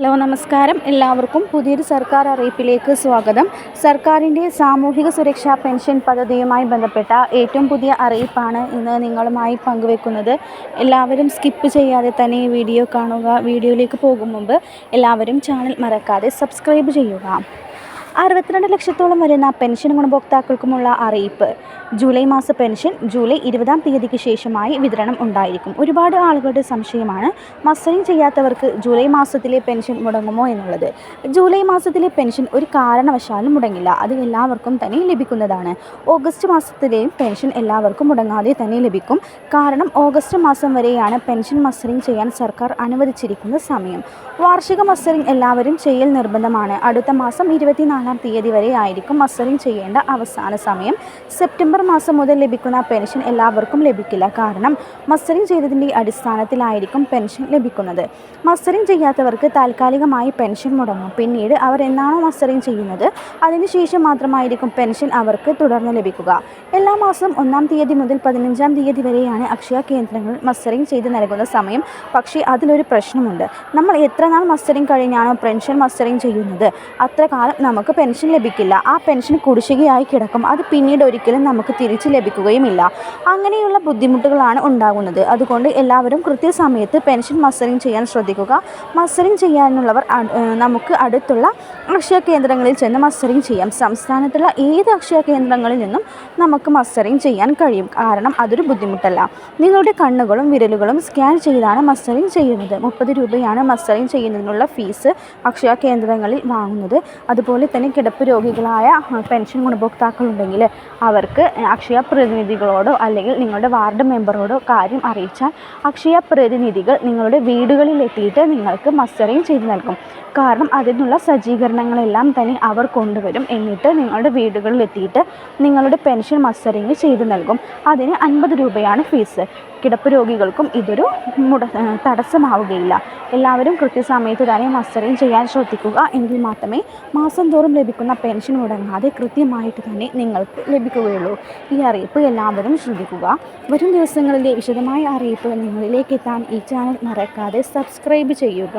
Hello നമസ്കാരം. എല്ലാവർക്കും പുതിയൊരു സർക്കാർ അറിയിപ്പിലേക്ക് സ്വാഗതം. സർക്കാരിന്റെ സാമൂഹിക സുരക്ഷാ പെൻഷൻ പദ്ധതിയുമായി ബന്ധപ്പെട്ട ഏറ്റവും പുതിയ അറിയിപ്പാണ് ഇന്ന് നിങ്ങളുമായി പങ്കുവെക്കുന്നത്. എല്ലാവരും സ്കിപ്പ് ചെയ്യാതെ തന്നെ ഈ വീഡിയോ കാണുക. വീഡിയോയിലേക്ക് പോകും മുമ്പ് എല്ലാവരും ചാനൽ മറക്കാതെ സബ്സ്ക്രൈബ് ചെയ്യുക. അറുപത്തിരണ്ട് ലക്ഷത്തോളം വരുന്ന പെൻഷൻ ഗുണഭോക്താക്കൾക്കുമുള്ള അറിയിപ്പ്. ജൂലൈ മാസ പെൻഷൻ ജൂലൈ ഇരുപതാം തീയതിക്ക് ശേഷമായി വിതരണം ഉണ്ടായിരിക്കും. ഒരുപാട് ആളുകളുടെ സംശയമാണ് മസ്റ്ററിങ് ചെയ്യാത്തവർക്ക് ജൂലൈ മാസത്തിലെ പെൻഷൻ മുടങ്ങുമോ എന്നുള്ളത്. ജൂലൈ മാസത്തിലെ പെൻഷൻ ഒരു കാരണവശാലും മുടങ്ങില്ല. അത് എല്ലാവർക്കും തന്നെ ലഭിക്കുന്നതാണ്. ഓഗസ്റ്റ് മാസത്തിലെയും പെൻഷൻ എല്ലാവർക്കും മുടങ്ങാതെ തന്നെ ലഭിക്കും. കാരണം ഓഗസ്റ്റ് മാസം വരെയാണ് പെൻഷൻ മസ്റ്ററിങ് ചെയ്യാൻ സർക്കാർ അനുവദിച്ചിരിക്കുന്ന സമയം. വാർഷിക മസ്റ്ററിങ് എല്ലാവരും ചെയ്യൽ നിർബന്ധമാണ്. അടുത്ത മാസം ഇരുപത്തിനാലാം തീയതി വരെ ആയിരിക്കും മസ്റ്ററിങ് ചെയ്യേണ്ട അവസാന സമയം. സെപ്റ്റംബർ മാസം മുതൽ ലഭിക്കുന്ന പെൻഷൻ എല്ലാവർക്കും ലഭിക്കില്ല. കാരണം മസ്റ്ററിംഗ് ചെയ്തതിന്റെ അടിസ്ഥാനത്തിലായിരിക്കും പെൻഷൻ ലഭിക്കുന്നത്. മസ്റ്ററിംഗ് ചെയ്യാത്തവർക്ക് താൽക്കാലികമായി പെൻഷൻ മുടങ്ങും. പിന്നീട് അവർ എന്നാണോ മസ്റ്ററിംഗ് ചെയ്യുന്നത്? അതിനുശേഷം മാത്രമായിരിക്കും പെൻഷൻ അവർക്ക് തുടർന്ന് ലഭിക്കുക. എല്ലാ മാസം ഒന്നാം തീയതി മുതൽ പതിനഞ്ചാം തീയതി വരെയാണ് അക്ഷയ കേന്ദ്രങ്ങൾ മസ്റ്ററിംഗ് ചെയ്ത് നൽകുന്ന സമയം. പക്ഷേ അതിലൊരു പ്രശ്നമുണ്ട്. നമ്മൾ എത്ര നാൾ മസ്റ്ററിംഗ് കഴിഞ്ഞാണോ പെൻഷൻ മസ്റ്ററിംഗ് ചെയ്യുന്നത്? അത്ര കാലം നമുക്ക് പെൻഷൻ ലഭിക്കില്ല. ആ പെൻഷൻ കുടിശ്ശികയായി കിടക്കും. അത് പിന്നീട് ഒരിക്കലും നമുക്ക് തിരിച്ച് ലഭിക്കുകയുമില്ല. അങ്ങനെയുള്ള ബുദ്ധിമുട്ടുകളാണ് ഉണ്ടാകുന്നത്. അതുകൊണ്ട് എല്ലാവരും കൃത്യസമയത്ത് പെൻഷൻ മസ്റ്ററിങ് ചെയ്യാൻ ശ്രദ്ധിക്കുക. മസ്റ്ററിങ് ചെയ്യാനുള്ളവർ നമുക്ക് അടുത്തുള്ള അക്ഷയ കേന്ദ്രങ്ങളിൽ ചെന്ന് മസ്റ്ററിങ് ചെയ്യാം. സംസ്ഥാനത്തുള്ള ഏത് അക്ഷയ കേന്ദ്രങ്ങളിൽ നിന്നും നമുക്ക് മസ്റ്ററിങ് ചെയ്യാൻ കഴിയും. കാരണം അതൊരു ബുദ്ധിമുട്ടല്ല. നിങ്ങളുടെ കണ്ണുകളും വിരലുകളും സ്കാൻ ചെയ്താണ് മസ്റ്ററിങ് ചെയ്യുന്നത്. മുപ്പത് രൂപയാണ് മസ്റ്ററിങ് ചെയ്യുന്നതിനുള്ള ഫീസ് അക്ഷയ കേന്ദ്രങ്ങളിൽ വാങ്ങുന്നത്. അതുപോലെ തന്നെ കിടപ്പ് രോഗികളായ പെൻഷൻ ഗുണഭോക്താക്കളുണ്ടെങ്കിൽ അവർക്ക് അക്ഷയ പ്രതിനിധികളോടോ അല്ലെങ്കിൽ നിങ്ങളുടെ വാർഡ് മെമ്പറോടോ കാര്യം അറിയിച്ചാൽ അക്ഷയ പ്രതിനിധികൾ നിങ്ങളുടെ വീടുകളിൽ എത്തിയിട്ട് നിങ്ങൾക്ക് മസ്റ്ററിങ് ചെയ്തു നൽകും. കാരണം അതിനുള്ള സജ്ജീകരണങ്ങളെല്ലാം തന്നെ അവർ കൊണ്ടുവരും. എന്നിട്ട് നിങ്ങളുടെ വീടുകളിൽ എത്തിയിട്ട് നിങ്ങളുടെ പെൻഷൻ മസ്റ്ററിങ് ചെയ്തു നൽകും. അതിന് അൻപത് രൂപയാണ് ഫീസ്. കിടപ്പ് രോഗികൾക്കും ഇതൊരു മുട തടസ്സമാവുകയില്ല. എല്ലാവരും കൃത്യസമയത്ത് തന്നെ മസ്റ്ററിങ് ചെയ്യാൻ ശ്രദ്ധിക്കുക. എങ്കിൽ മാത്രമേ മാസം തോറും ലഭിക്കുന്ന പെൻഷൻ മുടങ്ങാതെ കൃത്യമായിട്ട് തന്നെ നിങ്ങൾക്ക് ലഭിക്കുകയുള്ളൂ. ഈ അറിയിപ്പ് എല്ലാവരും ശ്രദ്ധിക്കുക. വരും ദിവസങ്ങളിലെ വിശദമായ അറിയിപ്പ് നിങ്ങളിലേക്ക് എത്താൻ ഈ ചാനൽ മറക്കാതെ സബ്സ്ക്രൈബ് ചെയ്യുക.